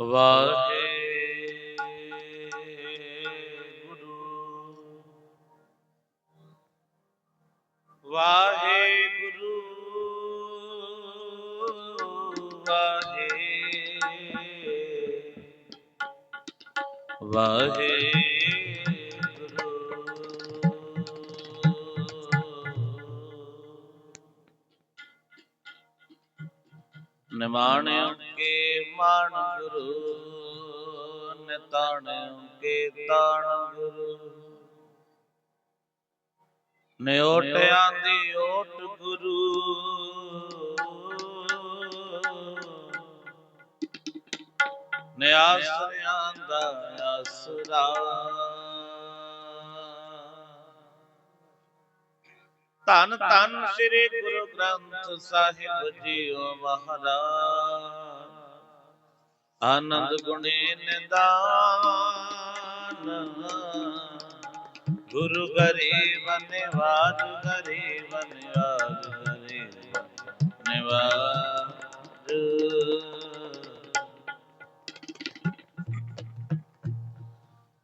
वाहे। गुरु वाहे गुरु वाहे। वाहे गुरु। निमाण्य। ਗੁਰੂ ਕੇ ਤਾਣ ਗੁਰੂ। ਨਿਓਟਿਆਂ ਦੀ ਓਟ ਗੁਰੂ। ਨਿਆਸਰਿਆਂ ਦਾ ਆਸਰਾ। ਧੰਨ ਧੰਨ ਸ੍ਰੀ ਗੁਰੂ ਗ੍ਰੰਥ ਸਾਹਿਬ ਜੀਓ ਮਹਾਰਾਜ। ਆਨੰਦ ਗੁਣੇ ਨਿਦਾਨ। ਗੁਰੂ ਗਰੇ ਵਨਿਵਾਦ ਗਰੇ ਵਨਿਆਦ ਗਰੇ ਨਿਵਾਦ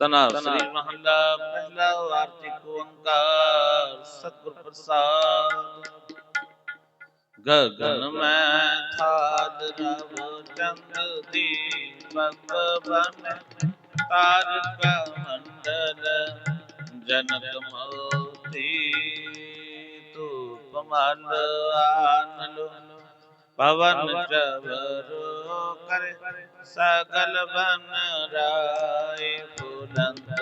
ਤਨਾ ਸ੍ਰੀ ਮਹੰਦਾ ਪਹਿਲਾ ਆਰਤਿਕ ਓੰਕਾਰ ਸਤਿਗੁਰ ਪ੍ਰਸਾਦ। ਗਗਨ ਮੈਂ ਥਾਦ ਰਵ ਚੰਦ ਦੀਪਕ ਬਨ ਤਾਰਕ ਮੰਡਲ ਜਨਕ ਮੋਤੀ ਧੂਪ ਮਲ ਆਨਲ ਪਵਨ ਚਵਰੋ ਕਰ ਸਗਲ ਬਨ ਰਾਏ ਬੁਲੰਦ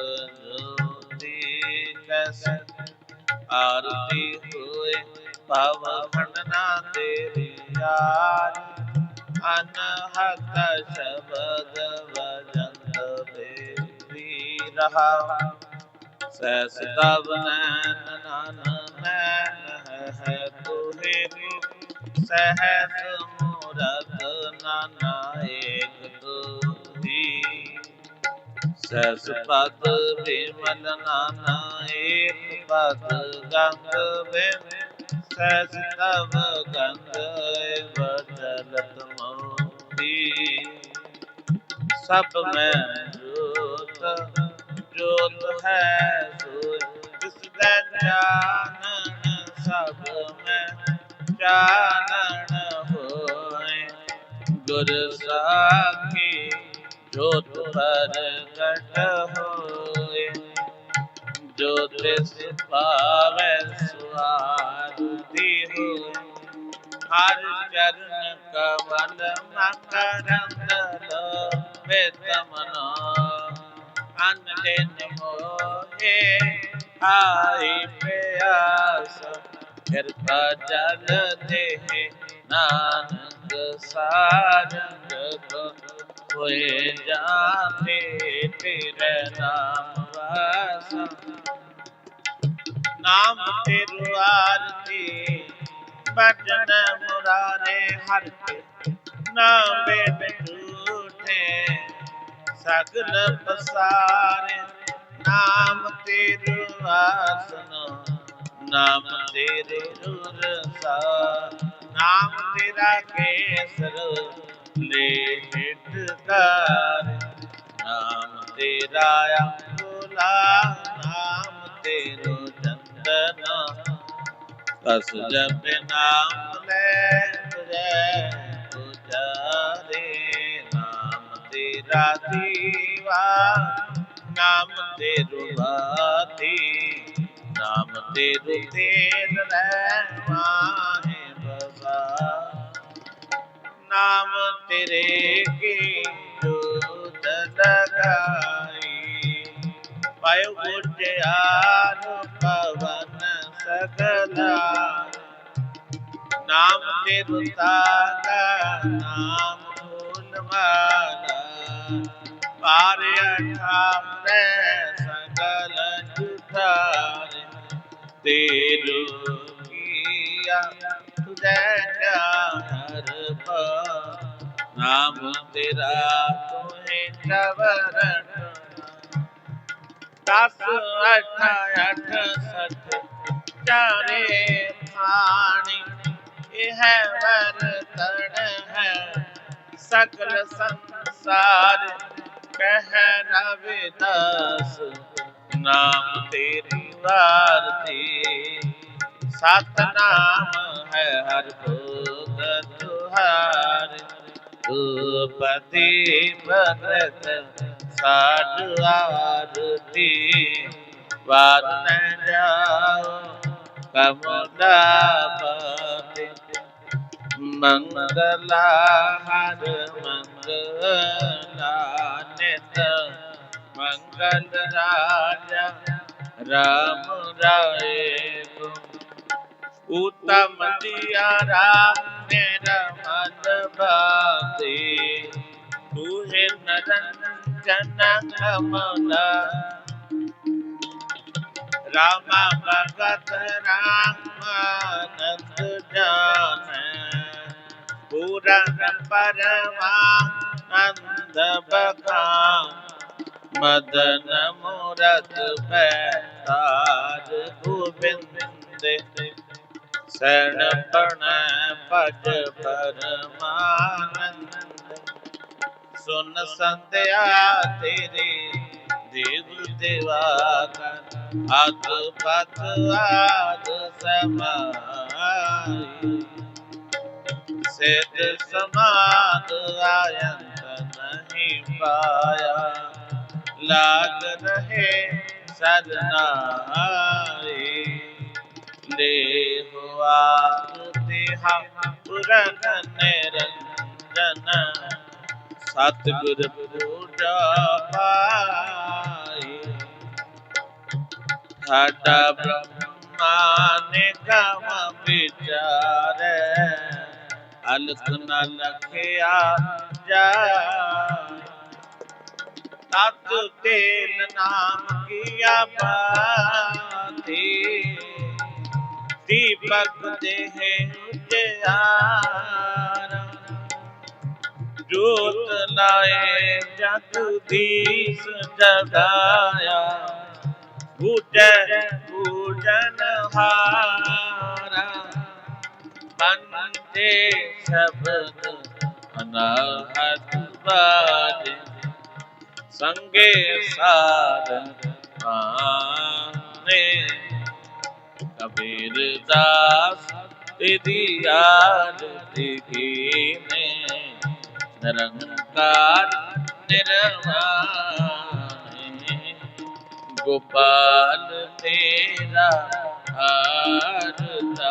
ਜੋਤੀ ਕਸ। ਆਰਤੀ ਹੋਏ पव खंडना तेरे यार, अनहत शब्द वज़न बेरी रहा। सहस तब नैन नन नैन है तुहे सहस मूरत नाना एक तू सस पद विमल नाना एक पद गंग विमल ਸਹਿਸ ਤਬ ਗੰਗ ਬਚਲਤ ਮੋਤੀ ਸਭ ਮੈਂ ਜੋਤ ਜੋਤ ਹੈ ਸੋਇ ਜਿਸ ਦਾ ਜਾਣਨ ਸਭ ਮੈਂ ਜਾਣਨ ਹੋਏ ਗੁਰ ਸਾਖੀ ਜੋਤ ਪ੍ਰਗਟ ਹੋਏ ਜੋ ਤਿਸ ਪਾਵੈ ਸੁਆਰਤੀ ਹਰ ਚਰਨ ਕਮਲ ਮਕਰੰਦ ਲੋਭੇ ਤਮਨਾ ਅਨਲਿਨ ਮੋਹੇ, ਆਈ ਪਿਆਸ। ਕਿਰਪਾ ਜਲ ਦੇ, ਨਾਨਕ ਸਾਰੰਗ ਕੋ। ਹੋਏ ਜਾਤੇ ਤੇਰੇ ਨਾਮ ਵਾਸਾ। ਨਾਮ ਤੇਰੂ ਆਰਤੀ ਭਜਨ ਮੁਰਾਰੇ ਹਰ ਕੇ ਨਾਮ ਬੇਟ ਝੂਠੇ ਸਗਲ ਪਸਾਰੇ, ਨਾਮ ਤੇਰੂ ਆਸਨ, ਨਾਮ ਤੇਰੇ ਰੁਰਸਾ ਨਾਮ ਤੇਰਾ ਕੇਸਰ ਲੈ ਹਿਟਕਾਰ ਨਾਮ ਤੇਰਾ ਅੰਬੁਲਾ बस जप नाम ले जय उजारे, नाम तेरा दीवा नाम तेरु नाम तेरु तेर माहे बसा नाम तेरे की जोत लगाई पायो गुटियार नाम तिरुता तारा नाम पारे सकल जुटारे तेरु नाम तेरा तुम्हें चवरण दस अठ अठ सठ चारे था ਵਰ ਤੜ ਹੈ ਸਕਲ ਸੰਸਾਰ ਸੰਸਾਰ ਕਹਿ ਰਵਿਦਾਸ ਨਾਮ ਤੇਰੀ ਵਾਰਤੀ ਸਤਨਾਮ ਹੈ ਹਰ ਭੋਗ ਤੁਹਾਰ ਉਪਤੀ ਭਗਤ ਸਾਧ ਆਰਤੀ ਵਾਰ ਨ ਜਾਓ ਕਮਲਾ मंगला हर मंगला नित मंगल राजा राम राय उत्तम दिया राम मेरा मन बाते तुहे नरंजन कमला रामा भगत राम नंद जान पूरण परमानंद बखाम मदन मूरत पैतार गोविंद शरण पण पद परमानंद सुन संध्या तेरे देव देवागन अद्भुत पथ आद समाई ਪਤ ਆਦ ਸਮਾਈ ਸਿਧ ਸਮਾਦ ਆਯੰਤ ਨਹੀਂ ਪਾਇਆ ਲਾਗ ਰਹੇ ਸਰਨਾਈ ਲੈ ਹੁਆ ਤਿਹਾ ਪੁਰਨ ਨਿਰੰਜਨ ਸਤਿਗੁਰ ਪੂਜਾ ਪਾਈ ਸਾਡਾ ਬ੍ਰਹਮਾ ਨੇ ਕਮ ਵਿਚਾਰੈ हलक न लखिया जा तत् तेल नाम किया पाते दीपक दे उजारा जोत लाए जग दीस जगाया। पूजन पूजन हारा। बंदे खबर अनाहत बारे संगे सार कबीर दास तेरी आरती ने। निरंकार निर्वाण। गोपाल तेरा हारता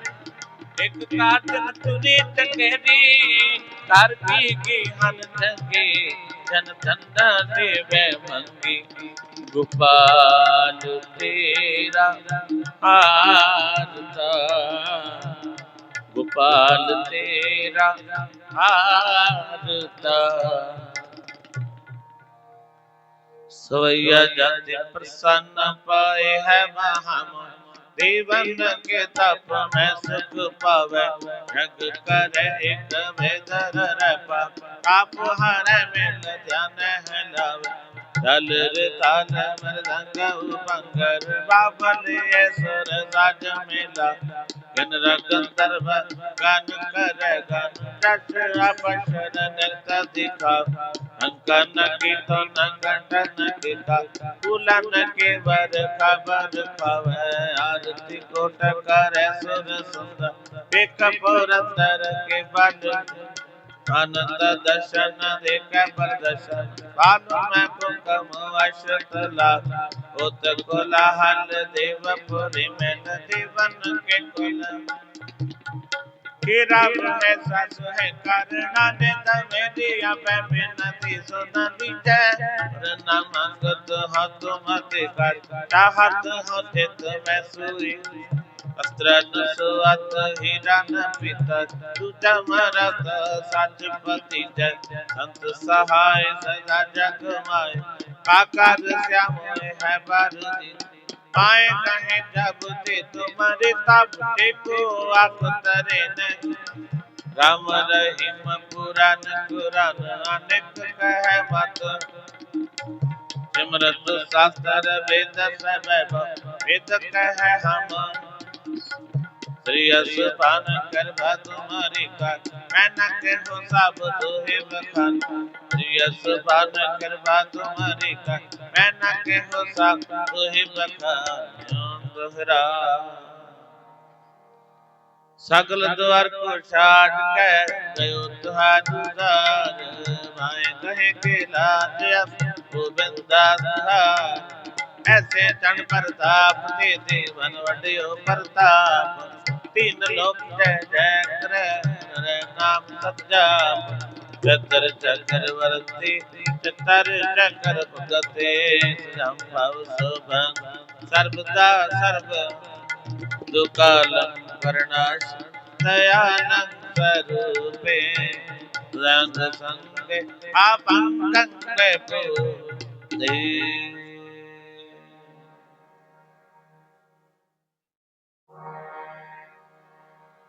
एक काजन तुरी टकेरी तार भी की मन थके जन धंधा देवे मंगी गोपाल तेरा हारता गोपाल तेरा हारता सवैया जाते प्रसन्न पाए है महाम जीवन के तप में सुख पावे। जग करे एक वेदर पाप काप हर मिल ध्यान हिलावे दल रे ताल मृदंग उपंगर बाबल ये सुर साज मेला। गन रगंधर्व गान करे गान रस अपशर नृत्य दिखा। अंकन की तो नंगन का फूलन के वर खबर पावे। आरती कोट करे सुर सुंदर, एक पुरंदर के बन आनंद दर्शन, देख प्रदर्शन। बानु में कुकम अशतला उत कोलाहल देवपुरी में देवन के कुल। हीरा है सस है, करना ने तमे दिया पे बिनती सुनती जय। न मंगत हो तुम कर, चाहत हो चित में सुई। भद्रज सुअत हिरण पितर चमरत सचपति जय संत सहाय सदा जग माय काकर श्याम है बर आए नहीं जब ते तुम्हारे तब देखो आप तरे नहीं राम रहीम पुराण कुरान अनेक कह मत सिमरत शास्त्र वेद सब वेद कह हम श्री असुपान कर तुम्हारी का मैं न कहूँ सब दोहे बखान। श्री असुपान कर तुम्हारी का मैं न कहूँ सब दोहे बखान। दोहरा सगल द्वार को छाट के गयो तुहार दुदार भाई कहे के लाज अब गोविंदा ਐਸੇ ਜਨ ਪ੍ਰਤਾਪ ਤੇ ਦੇਵਨ ਵਡਿਓ ਪ੍ਰਤਾਪ। ਤਿੰਨ ਲੋਕ ਜੈ ਜੈ ਕਰੈ ਕਰੈ ਨਾਮ ਸਤਜਾਪ। ਚਤਰ ਚਕਰ ਵਰਤੀ ਚਤਰ ਚਕਰ ਭਗਤੇ, ਸਜਮ ਭਵ ਸੁਭੰ ਸਰਬਦਾ ਸਰਬ। ਦੁਕਾਲੰ ਕਰਨਾਸ਼ ਦਇਆਨੰਦ ਸਰੂਪੇ ਰੰਗ ਸੰਗੇ, ਆਪਾਂ ਕੰਗੇ ਪੂ ਦੇ